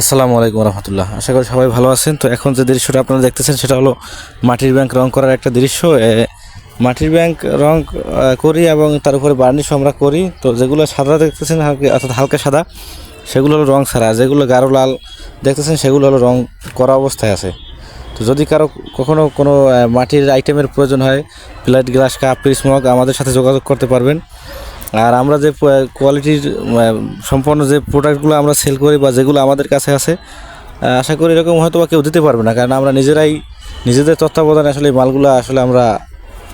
আসসালামু আলাইকুম রহমতুল্লাহ। আশা করি সবাই ভালো আছেন। তো এখন যে দৃশ্যটা আপনারা দেখতেছেন, সেটা হলো মাটির ব্যাংক রং করার একটা দৃশ্য। মাটির ব্যাংক রং করি এবং তার উপরে বার্নিশ আমরা করি। তো যেগুলো সাদা দেখতেছেন অর্থাৎ হালকা সাদা, সেগুলো হলো রং ছাড়া। যেগুলো গাঢ় লাল দেখতেছেন, সেগুলো হলো রং করা অবস্থায় আছে। তো যদি কারও কখনো কোনো মাটির আইটেমের প্রয়োজন হয়, plate, glass, cup piece mug, আমাদের সাথে যোগাযোগ করতে পারবেন। আর আমরা যে কোয়ালিটির সম্পন্ন যে প্রোডাক্টগুলো আমরা সেল করি বা যেগুলো আমাদের কাছে আছে আশা করি এরকম হয়তো বা কেউ দিতে পারবে না। কারণ আমরা নিজেরাই, নিজেদের তত্ত্বাবধানে আসলে মালগুলো আসলে আমরা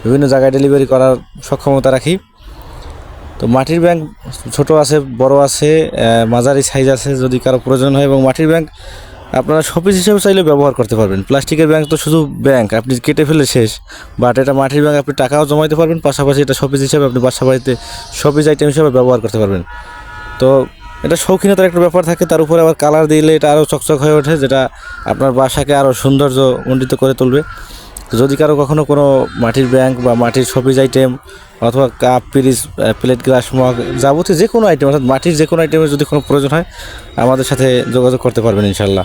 বিভিন্ন জায়গায় ডেলিভারি করার সক্ষমতা রাখি। তো মাটির ব্যাংক ছোট আছে, বড় আছে মাঝারি সাইজ আছে যদি কারও প্রয়োজন হয় এবং মাটির ব্যাংক আপনারা শপিস হিসেবে চাইলে ব্যবহার করতে পারবেন। প্লাস্টিকের ব্যাংক তো শুধু ব্যাংক, আপনি কেটে ফেলে শেষ। বাট এটা মাটির ব্যাংক, আপনি টাকাও জমাইতে পারবেন, পাশাপাশি এটা শপিস হিসেবে আপনি বাসা বাড়িতে শপিস আইটেম হিসেবে ব্যবহার করতে পারবেন। তো এটা শৌখিনতার একটা ব্যাপার থাকে, তার উপরে আবার কালার দিলে এটা আরও চকচক হয়ে ওঠে, যেটা আপনার বাসাকে আরও সৌন্দর্য মণ্ডিত করে তুলবে। যদি কারও কখনো কোনো মাটির ব্যাংক বা মাটির শপিস আইটেম অথবা কাপ পিরিজ প্লেট গ্লাস মগ যাবতীয় যে কোনো আইটেম অর্থাৎ মাটির যে কোনো আইটেমের যদি কোনো প্রয়োজন হয়, আমাদের সাথে যোগাযোগ করতে পারবেন ইনশাল্লাহ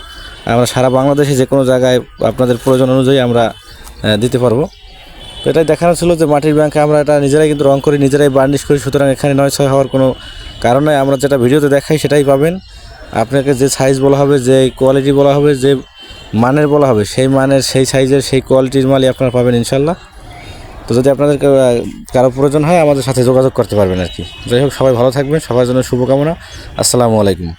আমরা সারা বাংলাদেশে যে কোনো জায়গায় আপনাদের প্রয়োজন অনুযায়ী আমরা দিতে পারব। তো এটাই দেখানো ছিল যে মাটির ব্যাংকে আমরা এটা নিজেরাই কিন্তু রং করি, নিজেরাই বার্নিশ করি, সুতরাং এখানে নয় ছয় হওয়ার কোনো কারণে আমরা যেটা ভিডিওতে দেখাই সেটাই পাবেন। আপনাকে যে সাইজ বলা হবে, যে কোয়ালিটি বলা হবে, যে মানের বলা হবে, সেই মানের, সেই সাইজের, সেই কোয়ালিটির মালই আপনারা পাবেন ইনশাল্লাহ তো যদি আপনাদের কারও প্রয়োজন হয় আমাদের সাথে যোগাযোগ করতে পারবেন আর কি। যাই হোক, সবাই ভালো থাকবেন, সবার জন্য শুভকামনা। আসসালামু আলাইকুম।